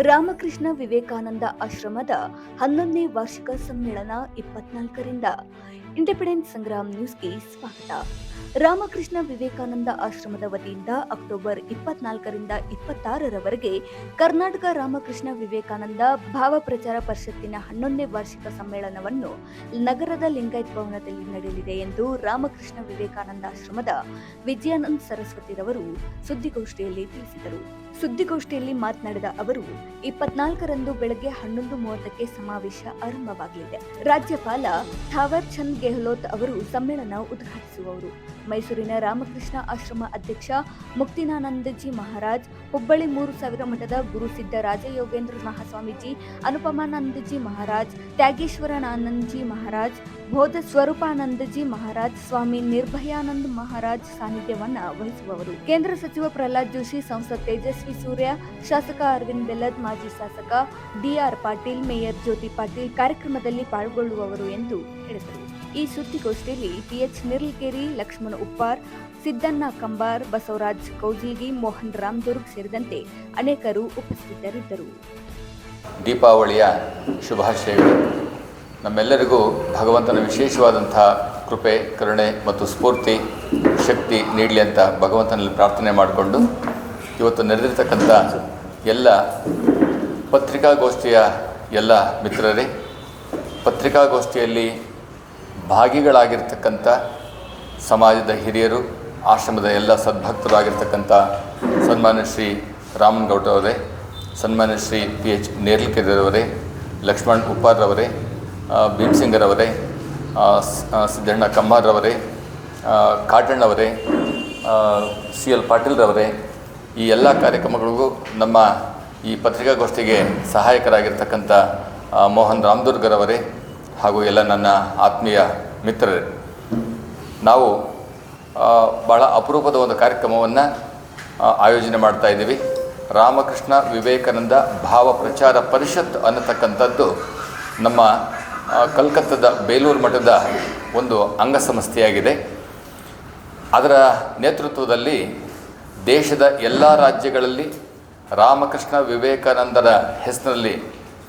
ರಾಮಕೃಷ್ಣ ವಿವೇಕಾನಂದ ಆಶ್ರಮದ ಹನ್ನೊಂದನೇ ವಾರ್ಷಿಕ ಸಮ್ಮೇಳನ ಇಪ್ಪತ್ನಾಲ್ಕರಿಂದ ಇಂಡಿಪೆಂಡೆನ್ಸ್ ಸಂಗ್ರಾಮ್ ನ್ಯೂಸ್ಗೆ ಸ್ವಾಗತ. ರಾಮಕೃಷ್ಣ ವಿವೇಕಾನಂದ ಆಶ್ರಮದ ವತಿಯಿಂದ ಅಕ್ಟೋಬರ್ ಇಪ್ಪತ್ನಾಲ್ಕರಿಂದ ಇಪ್ಪತ್ತಾರರವರೆಗೆ ಕರ್ನಾಟಕ ರಾಮಕೃಷ್ಣ ವಿವೇಕಾನಂದ ಭಾವ ಪ್ರಚಾರ ಪರಿಷತ್ತಿನ ಹನ್ನೊಂದನೇ ವಾರ್ಷಿಕ ಸಮ್ಮೇಳನವನ್ನು ನಗರದ ಲಿಂಗಾಯತ್ ಭವನದಲ್ಲಿ ನಡೆಯಲಿದೆ ಎಂದು ರಾಮಕೃಷ್ಣ ವಿವೇಕಾನಂದ ಆಶ್ರಮದ ವಿಜಯಾನಂದ್ ಸರಸ್ವತಿರವರು ಸುದ್ದಿಗೋಷ್ಠಿಯಲ್ಲಿ ತಿಳಿಸಿದರು. ಸುದ್ದಿಗೋಷ್ಠಿಯಲ್ಲಿ ಮಾತನಾಡಿದ ಅವರು, ಇಪ್ಪತ್ನಾಲ್ಕರಂದು ಬೆಳಗ್ಗೆ ಹನ್ನೊಂದು ಮೂವತ್ತಕ್ಕೆ ಸಮಾವೇಶ ಆರಂಭವಾಗಲಿದೆ. ರಾಜ್ಯಪಾಲ ಥಾವರ್ ಚಂದ್ ಗೆಹ್ಲೋಟ್ ಅವರು ಸಮ್ಮೇಳನ ಉದ್ಘಾಟಿಸುವವರು. ಮೈಸೂರಿನ ರಾಮಕೃಷ್ಣ ಆಶ್ರಮ ಅಧ್ಯಕ್ಷ ಮುಕ್ತಿನಾನಂದಜಿ ಮಹಾರಾಜ್, ಹುಬ್ಬಳ್ಳಿ ಮೂರು ಸಾವಿರ ಮಠದ ಗುರು ಸಿದ್ಧ ರಾಜಯೋಗೇಂದ್ರ ಮಹಾಸ್ವಾಮೀಜಿ ಅನುಪಮಾನಂದಜಿ ಮಹಾರಾಜ್, ತ್ಯಾಗೇಶ್ವರನಾನಂದಜಿ ಮಹಾರಾಜ್, ಬೋಧ ಸ್ವರೂಪಾನಂದಜಿ ಮಹಾರಾಜ್, ಸ್ವಾಮಿ ನಿರ್ಭಯಾನಂದ್ ಮಹಾರಾಜ್ ಸಾನ್ನಿಧ್ಯವನ್ನ ವಹಿಸುವವರು. ಕೇಂದ್ರ ಸಚಿವ ಪ್ರಹ್ಲಾದ್ ಜೋಶಿ ಸಂಸದ ತೇಜಸ್ವಿ ಸೂರ್ಯ, ಶಾಸಕ ಅರವಿಂದ್ ಬೆಲ್ಲದ್, ಮಾಜಿ ಶಾಸಕ D R Patil, mayor Jyothi Patil ಕಾರ್ಯಕ್ರಮದಲ್ಲಿ ಪಾಲ್ಗೊಳ್ಳುವವರು ಎಂದು ಹೇಳಿದರು ಈ ಸುದ್ದಿಗೋಷ್ಠಿಯಲ್ಲಿ ಟಿಎಚ್ ನಿರ್ಲ್ಕೇರಿ ಲಕ್ಷ್ಮಣ ಉಪ್ಪಾರ್, ಸಿದ್ದಣ್ಣ ಕಂಬಾರ್, ಬಸವರಾಜ್ ಕೌಜಿಗಿ, ಮೋಹನ್ ರಾಮದುರ್ಗ್ ಸೇರಿದಂತೆ ಅನೇಕರು ಉಪಸ್ಥಿತರಿದ್ದರು. ದೀಪಾವಳಿಯ ಶುಭಾಶಯಗಳು. ನಮ್ಮೆಲ್ಲರಿಗೂ ಭಗವಂತನ ವಿಶೇಷವಾದಂತಹ ಕೃಪೆ, ಕರುಣೆ ಮತ್ತು ಸ್ಫೂರ್ತಿ, ಶಕ್ತಿ ನೀಡಲಿ ಅಂತ ಭಗವಂತನಲ್ಲಿ ಪ್ರಾರ್ಥನೆ ಮಾಡಿಕೊಂಡು ಇವತ್ತು ನಡೆದಿರ್ತಕ್ಕಂಥ ಎಲ್ಲ ಪತ್ರಿಕಾಗೋಷ್ಠಿಯ ಎಲ್ಲ ಮಿತ್ರರೇ, ಪತ್ರಿಕಾಗೋಷ್ಠಿಯಲ್ಲಿ ಭಾಗಿಗಳಾಗಿರ್ತಕ್ಕಂಥ ಸಮಾಜದ ಹಿರಿಯರು, ಆಶ್ರಮದ ಎಲ್ಲ ಸದ್ಭಕ್ತರಾಗಿರ್ತಕ್ಕಂಥ ಸನ್ಮಾನ ಸನ್ಮಾನ್ಯ ಶ್ರೀ ರಾಮನಗೌಡ ಅವರೇ, ಸನ್ಮಾನ್ಯ ಶ್ರೀ ಪಿ ಎಚ್ ನೇರ್ಲಿಕೆರವರೇ ಲಕ್ಷ್ಮಣ್ ಉಪ್ಪಾರ್ರವರೇ ಭೀಮ್ಸಿಂಗರವರೇ ಸಿದ್ದಣ್ಣ ಕಮ್ಮಾರ್ರವರೇ ಕಾಟಣ್ಣವರೇ ಸಿ ಎಲ್ ಪಾಟೀಲ್ರವರೇ ಈ ಎಲ್ಲ ಕಾರ್ಯಕ್ರಮಗಳಿಗೂ ನಮ್ಮ ಈ ಪತ್ರಿಕಾಗೋಷ್ಠಿಗೆ ಸಹಾಯಕರಾಗಿರ್ತಕ್ಕಂಥ ಮೋಹನ್ ರಾಮದುರ್ಗರವರೇ ಹಾಗೂ ಎಲ್ಲ ನನ್ನ ಆತ್ಮೀಯ ಮಿತ್ರರೇ, ನಾವು ಬಹಳ ಅಪರೂಪದ ಒಂದು ಕಾರ್ಯಕ್ರಮವನ್ನು ಆಯೋಜನೆ ಮಾಡ್ತಾ ಇದ್ದೀವಿ. ರಾಮಕೃಷ್ಣ ವಿವೇಕಾನಂದ ಭಾವ ಪ್ರಚಾರ ಪರಿಷತ್ ಅನ್ನತಕ್ಕಂಥದ್ದು ನಮ್ಮ ಕಲ್ಕತ್ತಾದ ಬೇಲೂರು ಮಠದ ಒಂದು ಅಂಗಸಂಸ್ಥೆಯಾಗಿದೆ ಅದರ ನೇತೃತ್ವದಲ್ಲಿ ದೇಶದ ಎಲ್ಲ ರಾಜ್ಯಗಳಲ್ಲಿ ರಾಮಕೃಷ್ಣ ವಿವೇಕಾನಂದರ ಹೆಸರಿನಲ್ಲಿ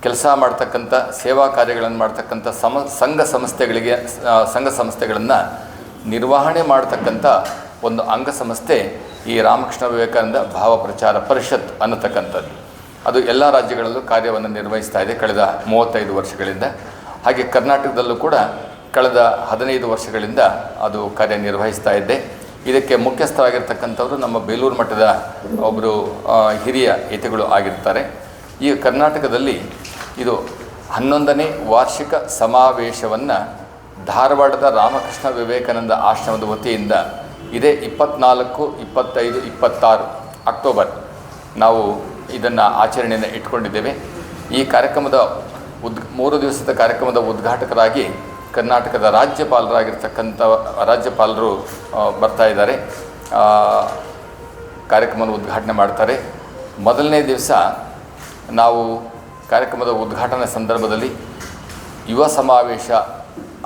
ಕೆಲಸ ಮಾಡ್ತಕ್ಕಂಥ, ಸೇವಾ ಕಾರ್ಯಗಳನ್ನು ಮಾಡ್ತಕ್ಕಂಥ ಸಮ, ಸಂಘ ಸಂಸ್ಥೆಗಳಿಗೆ ಸಂಘ ಸಂಸ್ಥೆಗಳನ್ನು ನಿರ್ವಹಣೆ ಮಾಡ್ತಕ್ಕಂಥ ಒಂದು ಅಂಗಸಂಸ್ಥೆ ಈ ರಾಮಕೃಷ್ಣ ವಿವೇಕಾನಂದ ಭಾವ ಪ್ರಚಾರ ಪರಿಷತ್ ಅನ್ನತಕ್ಕಂಥದ್ದು. ಅದು ಎಲ್ಲ ರಾಜ್ಯಗಳಲ್ಲೂ ಕಾರ್ಯವನ್ನು ನಿರ್ವಹಿಸ್ತಾ ಇದೆ ಕಳೆದ ಮೂವತ್ತೈದು ವರ್ಷಗಳಿಂದ. ಹಾಗೆ ಕರ್ನಾಟಕದಲ್ಲೂ ಕೂಡ ಕಳೆದ ಹದಿನೈದು ವರ್ಷಗಳಿಂದ ಅದು ಕಾರ್ಯನಿರ್ವಹಿಸ್ತಾ ಇದೆ. ಇದಕ್ಕೆ ಮುಖ್ಯಸ್ಥರಾಗಿರ್ತಕ್ಕಂಥವರು ನಮ್ಮ ಬೇಲೂರು ಮಠದ ಒಬ್ಬರು ಹಿರಿಯ ಯತಿಗಳು ಆಗಿರ್ತಾರೆ. ಈ ಕರ್ನಾಟಕದಲ್ಲಿ ಇದು ಹನ್ನೊಂದನೇ ವಾರ್ಷಿಕ ಸಮಾವೇಶವನ್ನು ಧಾರವಾಡದ ರಾಮಕೃಷ್ಣ ವಿವೇಕಾನಂದ ಆಶ್ರಮದ ವತಿಯಿಂದ ಇದೇ ಇಪ್ಪತ್ನಾಲ್ಕು, ಇಪ್ಪತ್ತೈದು, ಇಪ್ಪತ್ತಾರು ಅಕ್ಟೋಬರ್ ನಾವು ಇದನ್ನು ಆಚರಣೆಯನ್ನು ಇಟ್ಕೊಂಡಿದ್ದೇವೆ. ಈ ಕಾರ್ಯಕ್ರಮದ ಉದ್, ಮೂರು ದಿವಸದ ಕಾರ್ಯಕ್ರಮದ ಉದ್ಘಾಟಕರಾಗಿ ಕರ್ನಾಟಕದ ರಾಜ್ಯಪಾಲರಾಗಿರ್ತಕ್ಕಂಥ, ರಾಜ್ಯಪಾಲರು ಬರ್ತಾ ಇದ್ದಾರೆ. ಕಾರ್ಯಕ್ರಮವನ್ನು ಉದ್ಘಾಟನೆ ಮಾಡ್ತಾರೆ. ಮೊದಲನೇ ದಿವಸ ನಾವು ಕಾರ್ಯಕ್ರಮದ ಉದ್ಘಾಟನೆ ಸಂದರ್ಭದಲ್ಲಿ ಯುವ ಸಮಾವೇಶ,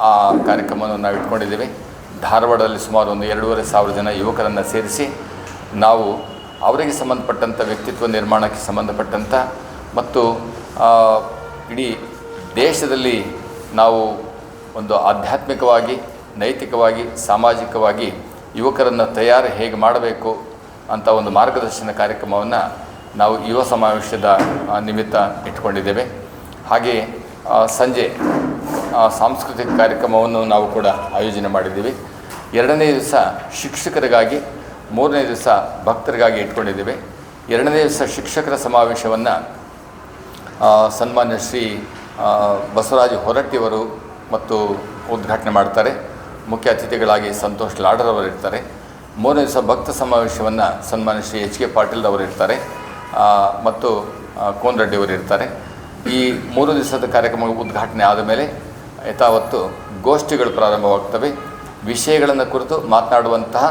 ಆ ಕಾರ್ಯಕ್ರಮವನ್ನು ನಾವು ಇಟ್ಕೊಂಡಿದ್ದೇವೆ. ಧಾರವಾಡದಲ್ಲಿ ಸುಮಾರು ಒಂದು ಎರಡೂವರೆ ಸಾವಿರ ಜನ ಯುವಕರನ್ನು ಸೇರಿಸಿ ನಾವು ಅವರಿಗೆ ಸಂಬಂಧಪಟ್ಟಂಥ ವ್ಯಕ್ತಿತ್ವ ನಿರ್ಮಾಣಕ್ಕೆ ಸಂಬಂಧಪಟ್ಟಂಥ ಮತ್ತು ಇಡೀ ದೇಶದಲ್ಲಿ ನಾವು ಒಂದು ಆಧ್ಯಾತ್ಮಿಕವಾಗಿ, ನೈತಿಕವಾಗಿ, ಸಾಮಾಜಿಕವಾಗಿ ಯುವಕರನ್ನು ತಯಾರು ಹೇಗೆ ಮಾಡಬೇಕು ಅಂತ ಒಂದು ಮಾರ್ಗದರ್ಶನ ಕಾರ್ಯಕ್ರಮವನ್ನು ನಾವು ಯುವ ಸಮಾವೇಶದ ನಿಮಿತ್ತ ಇಟ್ಕೊಂಡಿದ್ದೇವೆ. ಹಾಗೆ ಸಂಜೆ ಸಾಂಸ್ಕೃತಿಕ ಕಾರ್ಯಕ್ರಮವನ್ನು ನಾವು ಕೂಡ ಆಯೋಜನೆ ಮಾಡಿದ್ದೀವಿ. ಎರಡನೇ ದಿವಸ ಶಿಕ್ಷಕರಿಗಾಗಿ, ಮೂರನೇ ದಿವಸ ಭಕ್ತರಿಗಾಗಿ ಇಟ್ಕೊಂಡಿದ್ದೇವೆ. ಎರಡನೇ ದಿವಸ ಶಿಕ್ಷಕರ ಸಮಾವೇಶವನ್ನು ಸನ್ಮಾನ್ಯ ಶ್ರೀ ಬಸವರಾಜ ಹೊರಟ್ಟಿಯವರು ಮತ್ತು ಉದ್ಘಾಟನೆ ಮಾಡ್ತಾರೆ. ಮುಖ್ಯ ಅತಿಥಿಗಳಾಗಿ ಸಂತೋಷ್ ಲಾಡರವರು ಇರ್ತಾರೆ ಮೂರನೇ ದಿವಸ ಭಕ್ತ ಸಮಾವೇಶವನ್ನು ಸನ್ಮಾನ್ಯ ಶ್ರೀ ಎಚ್ ಕೆ ಪಾಟೀಲ್ ಅವರು ಇರ್ತಾರೆ ಮತ್ತು ಕೋನ್ ಅವರು ಇರ್ತಾರೆ. ಈ ಮೂರು ದಿವಸದ ಕಾರ್ಯಕ್ರಮ ಉದ್ಘಾಟನೆ ಆದ ಮೇಲೆ ಯಥಾವತ್ತು ಗೋಷ್ಠಿಗಳು ಪ್ರಾರಂಭವಾಗ್ತವೆ. ವಿಷಯಗಳನ್ನು ಕುರಿತು ಮಾತನಾಡುವಂತಹ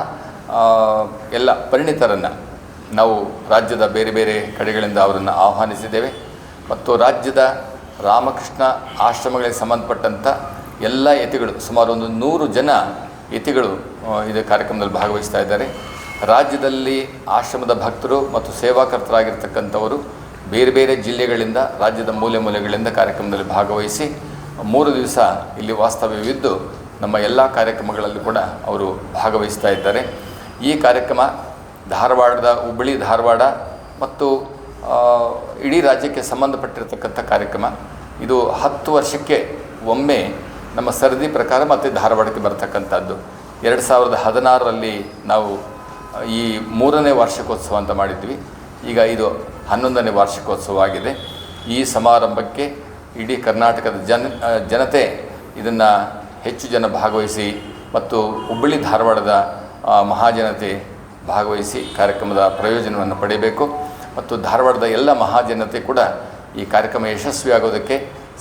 ಎಲ್ಲ ಪರಿಣಿತರನ್ನು ನಾವು ರಾಜ್ಯದ ಬೇರೆ ಬೇರೆ ಕಡೆಗಳಿಂದ ಅವರನ್ನು ಆಹ್ವಾನಿಸಿದ್ದೇವೆ. ಮತ್ತು ರಾಜ್ಯದ ರಾಮಕೃಷ್ಣ ಆಶ್ರಮಗಳಿಗೆ ಸಂಬಂಧಪಟ್ಟಂಥ ಎಲ್ಲ ಯತಿಗಳು, ಸುಮಾರು ಒಂದು ನೂರು ಜನ ಯತಿಗಳು ಇದು ಕಾರ್ಯಕ್ರಮದಲ್ಲಿ ಭಾಗವಹಿಸ್ತಾ ಇದ್ದಾರೆ. ರಾಜ್ಯದಲ್ಲಿ ಆಶ್ರಮದ ಭಕ್ತರು ಮತ್ತು ಸೇವಾಕರ್ತರಾಗಿರ್ತಕ್ಕಂಥವರು ಬೇರೆ ಬೇರೆ ಜಿಲ್ಲೆಗಳಿಂದ, ರಾಜ್ಯದ ಮೂಲೆ ಮೂಲೆಗಳಿಂದ ಕಾರ್ಯಕ್ರಮದಲ್ಲಿ ಭಾಗವಹಿಸಿ, ಮೂರು ದಿವಸ ಇಲ್ಲಿ ವಾಸ್ತವ್ಯವಿದ್ದು ನಮ್ಮ ಎಲ್ಲ ಕಾರ್ಯಕ್ರಮಗಳಲ್ಲಿ ಕೂಡ ಅವರು ಭಾಗವಹಿಸ್ತಾ ಇದ್ದಾರೆ. ಈ ಕಾರ್ಯಕ್ರಮ ಧಾರವಾಡದ ಹುಬ್ಬಳ್ಳಿ, ಧಾರವಾಡ ಮತ್ತು ಇಡೀ ರಾಜ್ಯಕ್ಕೆ ಸಂಬಂಧಪಟ್ಟಿರತಕ್ಕಂಥ ಕಾರ್ಯಕ್ರಮ. ಇದು ಹತ್ತು ವರ್ಷಕ್ಕೆ ಒಮ್ಮೆ ನಮ್ಮ ಸರದಿ ಪ್ರಕಾರ ಮತ್ತು ಧಾರವಾಡಕ್ಕೆ ಬರ್ತಕ್ಕಂಥದ್ದು. ಎರಡು ಸಾವಿರದ ಹದಿನಾರರಲ್ಲಿ ನಾವು ಈ ಮೂರನೇ ವಾರ್ಷಿಕೋತ್ಸವ ಅಂತ ಮಾಡಿದ್ವಿ. ಈಗ ಇದು ಹನ್ನೊಂದನೇ ವಾರ್ಷಿಕೋತ್ಸವ ಆಗಿದೆ. ಈ ಸಮಾರಂಭಕ್ಕೆ ಇಡೀ ಕರ್ನಾಟಕದ ಜನ ಜನತೆ ಇದನ್ನು ಹೆಚ್ಚು ಜನ ಭಾಗವಹಿಸಿ ಮತ್ತು ಹುಬ್ಬಳ್ಳಿ ಧಾರವಾಡದ ಮಹಾಜನತೆ ಭಾಗವಹಿಸಿ ಕಾರ್ಯಕ್ರಮದ ಪ್ರಯೋಜನವನ್ನು ಪಡೆಯಬೇಕು. ಮತ್ತು ಧಾರವಾಡದ ಎಲ್ಲ ಮಹಾಜನತೆ ಕೂಡ ಈ ಕಾರ್ಯಕ್ರಮ ಯಶಸ್ವಿಯಾಗೋದಕ್ಕೆ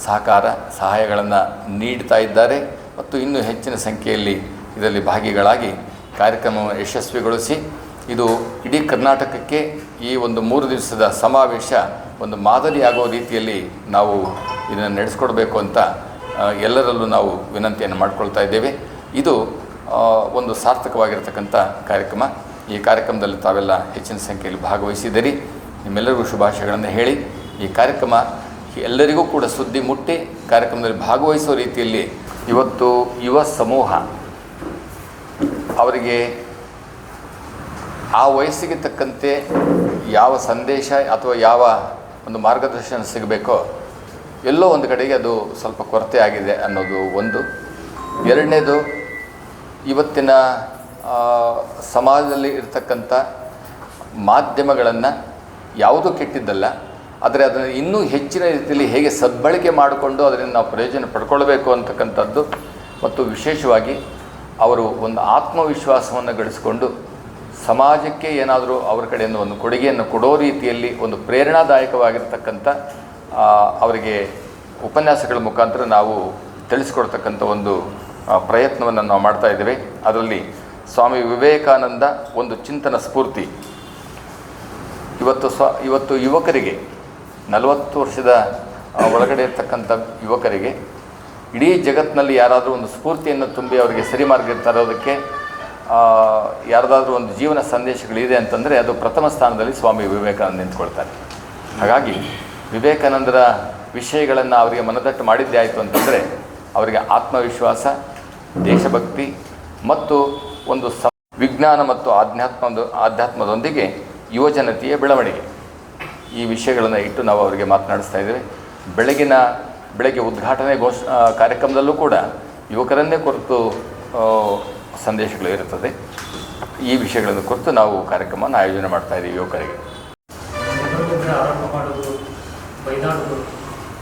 ಸಹಕಾರ, ಸಹಾಯಗಳನ್ನು ನೀಡ್ತಾ ಇದ್ದಾರೆ. ಮತ್ತು ಇನ್ನೂ ಹೆಚ್ಚಿನ ಸಂಖ್ಯೆಯಲ್ಲಿ ಇದರಲ್ಲಿ ಭಾಗಿಗಳಾಗಿ ಕಾರ್ಯಕ್ರಮವನ್ನು ಯಶಸ್ವಿಗೊಳಿಸಿ ಇದು ಇಡೀ ಕರ್ನಾಟಕಕ್ಕೆ ಈ ಒಂದು ಮೂರು ದಿವಸದ ಸಮಾವೇಶ ಒಂದು ಮಾದರಿಯಾಗುವ ರೀತಿಯಲ್ಲಿ ನಾವು ಇದನ್ನು ನಡೆಸ್ಕೊಡ್ಬೇಕು ಅಂತ ಎಲ್ಲರಲ್ಲೂ ನಾವು ವಿನಂತಿಯನ್ನು ಮಾಡಿಕೊಳ್ತಾ ಇದ್ದೇವೆ. ಇದು ಒಂದು ಸಾರ್ಥಕವಾಗಿರ್ತಕ್ಕಂಥ ಕಾರ್ಯಕ್ರಮ. ಈ ಕಾರ್ಯಕ್ರಮದಲ್ಲಿ ತಾವೆಲ್ಲ ಹೆಚ್ಚಿನ ಸಂಖ್ಯೆಯಲ್ಲಿ ಭಾಗವಹಿಸಿದ್ದೀರಿ. ನಿಮ್ಮೆಲ್ಲರಿಗೂ ಶುಭಾಶಯಗಳನ್ನು ಹೇಳಿ, ಈ ಕಾರ್ಯಕ್ರಮ ಎಲ್ಲರಿಗೂ ಕೂಡ ಸುದ್ದಿ ಮುಟ್ಟಿ ಕಾರ್ಯಕ್ರಮದಲ್ಲಿ ಭಾಗವಹಿಸುವ ರೀತಿಯಲ್ಲಿ ಇವತ್ತು ಯುವ ಸಮೂಹ ಅವರಿಗೆ ಆ ವಯಸ್ಸಿಗೆ ತಕ್ಕಂತೆ ಯಾವ ಸಂದೇಶ ಅಥವಾ ಯಾವ ಒಂದು ಮಾರ್ಗದರ್ಶನ ಸಿಗಬೇಕೋ ಎಲ್ಲೋ ಒಂದು ಕಡೆಗೆ ಅದು ಸ್ವಲ್ಪ ಕೊರತೆ ಆಗಿದೆ ಅನ್ನೋದು ಒಂದು. ಎರಡನೇದು, ಇವತ್ತಿನ ಸಮಾಜದಲ್ಲಿ ಇರ್ತಕ್ಕಂಥ ಮಾಧ್ಯಮಗಳನ್ನು ಯಾವುದೂ ಕೆಟ್ಟಿದ್ದಲ್ಲ, ಆದರೆ ಅದನ್ನು ಇನ್ನೂ ಹೆಚ್ಚಿನ ರೀತಿಯಲ್ಲಿ ಹೇಗೆ ಸದ್ಬಳಕೆ ಮಾಡಿಕೊಂಡು ಅದರಿಂದ ನಾವು ಪ್ರಯೋಜನ ಪಡ್ಕೊಳ್ಬೇಕು ಅಂತಕ್ಕಂಥದ್ದು ಮತ್ತು ವಿಶೇಷವಾಗಿ ಅವರು ಒಂದು ಆತ್ಮವಿಶ್ವಾಸವನ್ನು ಗಳಿಸಿಕೊಂಡು ಸಮಾಜಕ್ಕೆ ಏನಾದರೂ ಅವರ ಕಡೆಯಿಂದ ಒಂದು ಕೊಡುಗೆಯನ್ನು ಕೊಡೋ ರೀತಿಯಲ್ಲಿ ಒಂದು ಪ್ರೇರಣಾದಾಯಕವಾಗಿರ್ತಕ್ಕಂಥ ಅವರಿಗೆ ಉಪನ್ಯಾಸಗಳ ಮುಖಾಂತರ ನಾವು ತಿಳಿಸ್ಕೊಡ್ತಕ್ಕಂಥ ಒಂದು ಪ್ರಯತ್ನವನ್ನು ನಾವು ಮಾಡ್ತಾ ಇದ್ದೇವೆ. ಅದರಲ್ಲಿ ಸ್ವಾಮಿ ವಿವೇಕಾನಂದ ಒಂದು ಚಿಂತನ ಸ್ಫೂರ್ತಿ. ಇವತ್ತು ಸ್ವ, ಇವತ್ತು ಯುವಕರಿಗೆ, ನಲವತ್ತು ವರ್ಷದ ಒಳಗಡೆ ಇರ್ತಕ್ಕಂಥ ಯುವಕರಿಗೆ ಇಡೀ ಜಗತ್ತಿನಲ್ಲಿ ಯಾರಾದರೂ ಒಂದು ಸ್ಫೂರ್ತಿಯನ್ನು ತುಂಬಿ ಅವರಿಗೆ ಸರಿ ಮಾರ್ಗ ತರೋದಕ್ಕೆ ಯಾರ್ದಾದ್ರೂ ಒಂದು ಜೀವನ ಸಂದೇಶಗಳಿದೆ ಅಂತಂದರೆ ಅದು ಪ್ರಥಮ ಸ್ಥಾನದಲ್ಲಿ ಸ್ವಾಮಿ ವಿವೇಕಾನಂದ ನಿಂತ್ಕೊಳ್ತಾರೆ. ಹಾಗಾಗಿ ವಿವೇಕಾನಂದರ ವಿಷಯಗಳನ್ನು ಅವರಿಗೆ ಮನದಟ್ಟು ಮಾಡಿದ್ದೇ ಆಯಿತು ಅಂತಂದರೆ ಅವರಿಗೆ ಆತ್ಮವಿಶ್ವಾಸ, ದೇಶಭಕ್ತಿ ಮತ್ತು ಒಂದು ಸ ವಿಜ್ಞಾನ ಮತ್ತು ಆಧ್ಯಾತ್ಮದ, ಆಧ್ಯಾತ್ಮದೊಂದಿಗೆ ಯುವಜನತೆಯ ಬೆಳವಣಿಗೆ. ಈ ವಿಷಯಗಳನ್ನು ಇಟ್ಟು ನಾವು ಅವರಿಗೆ ಮಾತನಾಡಿಸ್ತಾ ಇದ್ದೇವೆ. ಬೆಳಗಿನ ಬೆಳಗ್ಗೆ ಉದ್ಘಾಟನೆ ಘೋಷ ಕಾರ್ಯಕ್ರಮದಲ್ಲೂ ಕೂಡ ಯುವಕರನ್ನೇ ಕುರಿತು ಸಂದೇಶಗಳು ಇರುತ್ತದೆ. ಈ ವಿಷಯಗಳನ್ನು ಕುರಿತು ನಾವು ಕಾರ್ಯಕ್ರಮವನ್ನು ಆಯೋಜನೆ ಮಾಡ್ತಾ ಇದ್ದೀವಿ ಯುವಕರಿಗೆ. ಎದುರುಬಿದ್ರೆ ಮಾಡೋದು ಬೈದಾಡೋದು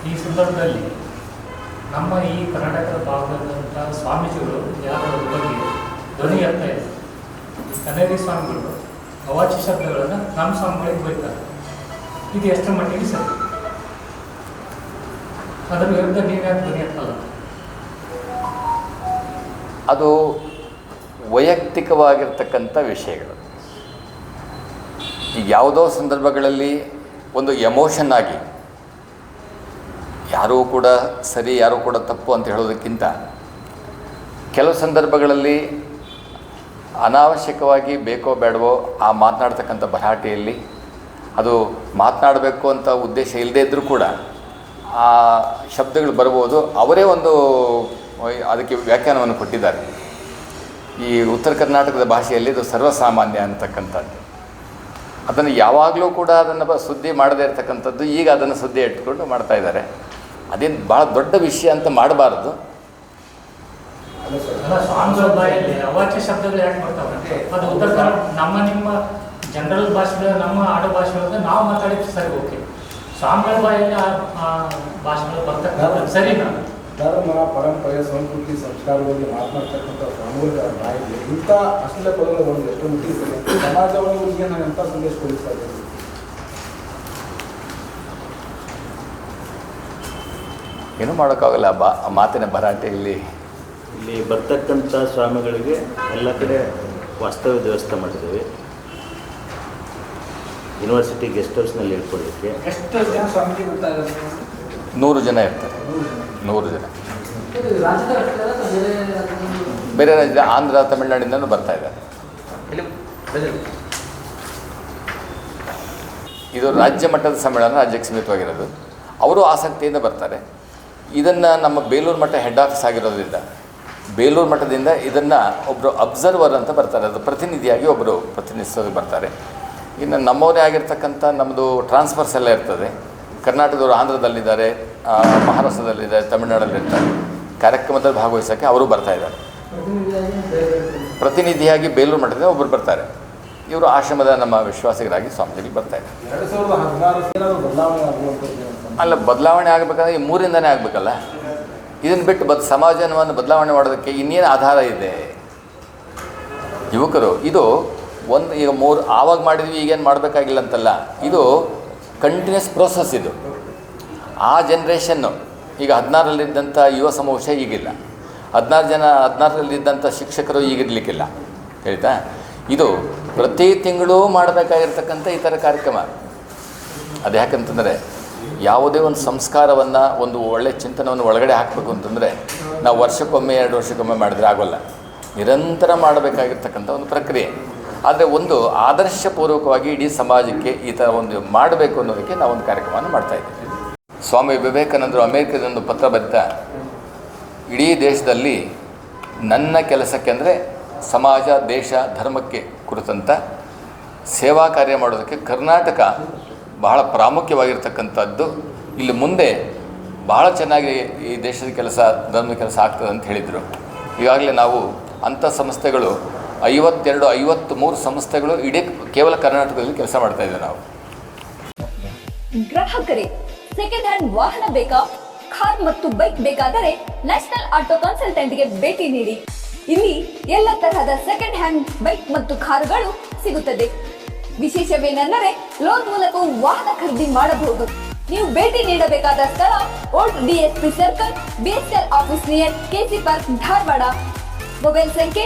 ಈ ಸಂದರ್ಭದಲ್ಲಿ ನಮ್ಮ ಈ ಕರ್ನಾಟಕದ ಭಾಗದಂಥ ಸ್ವಾಮೀಜಿಗಳು, ಯಾರು ಬಗ್ಗೆ ಧ್ವನಿ ಎತ್ತಾ ಇದೆ ಈ ಕನ್ನಡಿ ಸ್ವಾಮಿಗಳು, ಅವಾಚ್ಯ ಶಬ್ದಗಳನ್ನು ನಮ್ಮ ಸ್ವಾಮಿಗಳಿಗೆ ಬೈತಾರೆ ಇದು ಎಷ್ಟರ ಮಟ್ಟಿಗೆ ಸರಿ? ಅದು ವೈಯಕ್ತಿಕವಾಗಿರ್ತಕ್ಕಂಥ ವಿಷಯಗಳು. ಈಗ ಯಾವುದೋ ಸಂದರ್ಭಗಳಲ್ಲಿ ಒಂದು ಎಮೋಷನ್ ಆಗಿ ಯಾರೂ ಕೂಡ ಸರಿ, ಯಾರೂ ಕೂಡ ತಪ್ಪು ಅಂತ ಹೇಳೋದಕ್ಕಿಂತ ಕೆಲವು ಸಂದರ್ಭಗಳಲ್ಲಿ ಅನಾವಶ್ಯಕವಾಗಿ ಬೇಕೋ ಬೇಡವೋ ಆ ಮಾತನಾಡ್ತಕ್ಕಂಥ ಭರಾಟೆಯಲ್ಲಿ ಅದು ಮಾತನಾಡಬೇಕು ಅಂತ ಉದ್ದೇಶ ಇಲ್ಲದೇ ಇದ್ದರೂ ಕೂಡ ಆ ಶಬ್ದಗಳು ಬರ್ಬೋದು ಅವರೇ ಒಂದು ಅದಕ್ಕೆ ವ್ಯಾಖ್ಯಾನವನ್ನು ಕೊಟ್ಟಿದ್ದಾರೆ. ಈ ಉತ್ತರ ಕರ್ನಾಟಕದ ಭಾಷೆಯಲ್ಲಿ ಇದು ಸರ್ವಸಾಮಾನ್ಯ ಅಂತಕ್ಕಂಥದ್ದು. ಅದನ್ನು ಯಾವಾಗಲೂ ಕೂಡ ಅದನ್ನು ಸುದ್ದಿ ಮಾಡದೇ ಇರತಕ್ಕಂಥದ್ದು, ಈಗ ಅದನ್ನು ಸುದ್ದಿ ಇಟ್ಕೊಂಡು ಮಾಡ್ತಾ ಇದ್ದಾರೆ. ಅದೇನು ಭಾಳ ದೊಡ್ಡ ವಿಷಯ ಅಂತ ಮಾಡಬಾರ್ದು. ನಿಮ್ಮ ಜನರಲ್ ಭಾಷೆ ನಮ್ಮ ಆಡು ಭಾಷೆ ನಾವು ಮಾತಾಡಿದ್ರೆ ಸರಿ ಓಕೆ ಸ್ವಾಮಿಗಳ ಬಾಯಲ್ಲಿ ಆ ಆ ಭಾಷೆಗಳು ಬರ್ತಕ್ಕಂಥ ಸರಿನಾ ಧರ್ಮ ಪರಂಪರೆ ಸಂಸ್ಕೃತಿ ಸಂಸ್ಕಾರದಲ್ಲಿ ಮಾತನಾಡ್ತಕ್ಕಂಥ ಸ್ವಾಮಿಗಳ ಬಾಯಿಗೆ ಇಂಥ ಅಶ್ಲೀಲ ಪದಗಳು ಒಂದು ಎಷ್ಟು ಮಟ್ಟಿಗೆ ಸಮಾಜವನ್ನು ನಾನು ಎಂಥ ಸಂದೇಶ ಕೊಡಿಸ್ತಾ ಇದ್ದೀನಿ ಏನೂ ಮಾಡೋಕ್ಕಾಗಲ್ಲ ಆ ಬಾ ಆ ಮಾತಿನ ಭರಾಟೆಯಲ್ಲಿ ಇಲ್ಲಿ ಬರ್ತಕ್ಕಂಥ ಸ್ವಾಮಿಗಳಿಗೆ ಎಲ್ಲ ಕಡೆ ವಾಸ್ತವ್ಯ ವ್ಯವಸ್ಥೆ ಮಾಡಿದ್ದೇವೆ. ಯೂನಿವರ್ಸಿಟಿ ಗೆಸ್ಟ್ ಹೌಸ್ನಲ್ಲಿ ಹೇಳ್ಕೊಡ್ಲಿಕ್ಕೆ? ಎಷ್ಟು ಜನ ಸ್ವಾಮೀಜಿ ಬರ್ತಾ ಇದ್ದಾರೆ? ನೂರು ಜನ ಇರ್ತಾರೆ. ನೂರು ಜನ. ರಾಜ್ಯದ ಬೇರೆ ರಾಜ್ಯ ಆಂಧ್ರ ತಮಿಳುನಾಡಿಂದನೂ ಬರ್ತಾ ಇದ್ದಾರೆ. ಇದು ರಾಜ್ಯ ಮಟ್ಟದ ಸಮ್ಮೇಳನ ರಾಜ್ಯಕ್ಕೆ ಸೀಮಿತವಾಗಿರೋದು. ಅವರು ಆಸಕ್ತಿಯಿಂದ ಬರ್ತಾರೆ. ಇದನ್ನು ನಮ್ಮ ಬೇಲೂರು ಮಠ ಹೆಡ್ ಆಫೀಸ್ ಆಗಿರೋದ್ರಿಂದ ಬೇಲೂರು ಮಠದಿಂದ ಇದನ್ನು ಒಬ್ಬರು ಅಬ್ಸರ್ವರ್ ಅಂತ ಬರ್ತಾರೆ. ಅದು ಪ್ರತಿನಿಧಿಯಾಗಿ ಒಬ್ಬರು ಪ್ರತಿನಿಧಿಸೋದಕ್ಕೆ ಬರ್ತಾರೆ. ಇನ್ನು ನಮ್ಮವರೇ ಆಗಿರ್ತಕ್ಕಂಥ ನಮ್ಮದು ಟ್ರಾನ್ಸ್ಫರ್ಸ್ ಎಲ್ಲ ಇರ್ತದೆ. ಕರ್ನಾಟಕದವರು ಆಂಧ್ರದಲ್ಲಿದ್ದಾರೆ ಮಹಾರಾಷ್ಟ್ರದಲ್ಲಿದ್ದಾರೆ ತಮಿಳುನಾಡಲ್ಲಿರ್ತಾರೆ. ಕಾರ್ಯಕ್ರಮದಲ್ಲಿ ಭಾಗವಹಿಸೋಕ್ಕೆ ಅವರು ಬರ್ತಾ ಇದ್ದಾರೆ. ಪ್ರತಿನಿಧಿಯಾಗಿ ಬೇಲೂರು ಮಠದಿಂದ ಒಬ್ಬರು ಬರ್ತಾರೆ. ಇವರು ಆಶ್ರಮದ ನಮ್ಮ ವಿಶ್ವಾಸಿಗರಾಗಿ ಸ್ವಾಮೀಜಿ ಬರ್ತಾ ಇದ್ದಾರೆ. ಅಲ್ಲ ಬದಲಾವಣೆ ಆಗಬೇಕಂದ್ರೆ ಈ ಮೂರಿಂದನೇ ಆಗಬೇಕಲ್ಲ? ಇದನ್ನು ಬಿಟ್ಟು ಬದ್ ಸಮಾಜವನ್ನು ಬದಲಾವಣೆ ಮಾಡೋದಕ್ಕೆ ಇನ್ನೇನು ಆಧಾರ ಇದೆ? ಯುವಕರು ಇದು ಒಂದು ಈಗ ಮೂರು ಆವಾಗ ಮಾಡಿದ್ವಿ, ಈಗೇನು ಮಾಡಬೇಕಾಗಿಲ್ಲ ಅಂತಲ್ಲ. ಇದು ಕಂಟಿನ್ಯೂಸ್ ಪ್ರೋಸೆಸ್ ಇದು. ಆ ಜನ್ರೇಷನ್ನು ಈಗ ಹದಿನಾರರಲ್ಲಿದ್ದಂಥ ಯುವ ಸಮೂಹ ಈಗಿಲ್ಲ. ಹದಿನಾರು ಜನ, ಹದಿನಾರರಲ್ಲಿದ್ದಂಥ ಶಿಕ್ಷಕರು ಈಗಿರಲಿಕ್ಕಿಲ್ಲ. ಹೇಳ್ತಾ ಇದು ಪ್ರತಿ ತಿಂಗಳೂ ಮಾಡಬೇಕಾಗಿರ್ತಕ್ಕಂಥ ಈ ಥರ ಕಾರ್ಯಕ್ರಮ. ಅದು ಯಾಕಂತಂದರೆ ಯಾವುದೇ ಒಂದು ಸಂಸ್ಕಾರವನ್ನು, ಒಂದು ಒಳ್ಳೆಯ ಚಿಂತನವನ್ನು ಒಳಗಡೆ ಹಾಕಬೇಕು ಅಂತಂದರೆ, ನಾವು ವರ್ಷಕ್ಕೊಮ್ಮೆ, ಎರಡು ವರ್ಷಕ್ಕೊಮ್ಮೆ ಮಾಡಿದ್ರೆ ಆಗೋಲ್ಲ. ನಿರಂತರ ಮಾಡಬೇಕಾಗಿರ್ತಕ್ಕಂಥ ಒಂದು ಪ್ರಕ್ರಿಯೆ. ಆದರೆ ಒಂದು ಆದರ್ಶಪೂರ್ವಕವಾಗಿ ಇಡೀ ಸಮಾಜಕ್ಕೆ ಈ ಥರ ಒಂದು ಮಾಡಬೇಕು ಅನ್ನೋದಕ್ಕೆ ನಾವು ಒಂದು ಕಾರ್ಯಕ್ರಮವನ್ನು ಮಾಡ್ತಾಯಿದ್ದೀವಿ ಸ್ವಾಮಿ ವಿವೇಕಾನಂದರು ಅಮೇರಿಕದ ಒಂದು ಪತ್ರ ಬರೆದ ಇಡೀ ದೇಶದಲ್ಲಿ ನನ್ನ ಕೆಲಸಕ್ಕೆ ಅಂದರೆ ಸಮಾಜ, ದೇಶ, ಧರ್ಮಕ್ಕೆ ಕುರಿತಂಥ ಸೇವಾ ಕಾರ್ಯ ಮಾಡೋದಕ್ಕೆ ಕರ್ನಾಟಕ ಬಹಳ ಪ್ರಾಮುಖ್ಯವಾಗಿರ್ತಕ್ಕಂಥದ್ದು. ಇಲ್ಲಿ ಮುಂದೆ ಬಹಳ ಚೆನ್ನಾಗಿ ಈ ದೇಶದ ಕೆಲಸ, ಧರ್ಮದ ಕೆಲಸ ಆಗ್ತದೆ ಅಂತ ಹೇಳಿದರು. ಈಗಾಗಲೇ ನಾವು ಅಂಥ ಸಂಸ್ಥೆಗಳು ಐವತ್ತೆರಡು ಐವತ್ತು ಮೂರು ಸಂಸ್ಥೆಗಳು ಇಡೀ ಕೇವಲ ಕರ್ನಾಟಕದಲ್ಲಿ ಕೆಲಸ ಮಾಡ್ತಾ ಇದ್ದೇವೆ ನಾವು. ಗ್ರಾಹಕರೇ ಸೆಕೆಂಡ್ ಹ್ಯಾಂಡ್ ವಾಹನ ಬೇಕಾ? ಕಾರ್ ಮತ್ತು ಬೈಕ್ ಬೇಕಾದರೆ ನ್ಯಾಷನಲ್ ಆಟೋ ಕನ್ಸಲ್ಟೆಂಟ್ಗೆ ಭೇಟಿ ನೀಡಿ. ಇಲ್ಲಿ ಎಲ್ಲ ತರಹದ ಸೆಕೆಂಡ್ ಹ್ಯಾಂಡ್ ಬೈಕ್ ಮತ್ತು ಕಾರುಗಳು ಸಿಗುತ್ತದೆ. ವಿಶೇಷವೇನೆಂದರೆ ಲೋನ್ ಮೂಲಕ ವಾಹನ ಖರೀದಿ ಮಾಡಬಹುದು. ನೀವು ಭೇಟಿ ನೀಡಬೇಕಾದ ಸ್ಥಳ old DSP circle BSL office near KC park Dharwad. Mobile ಸಂಖ್ಯೆ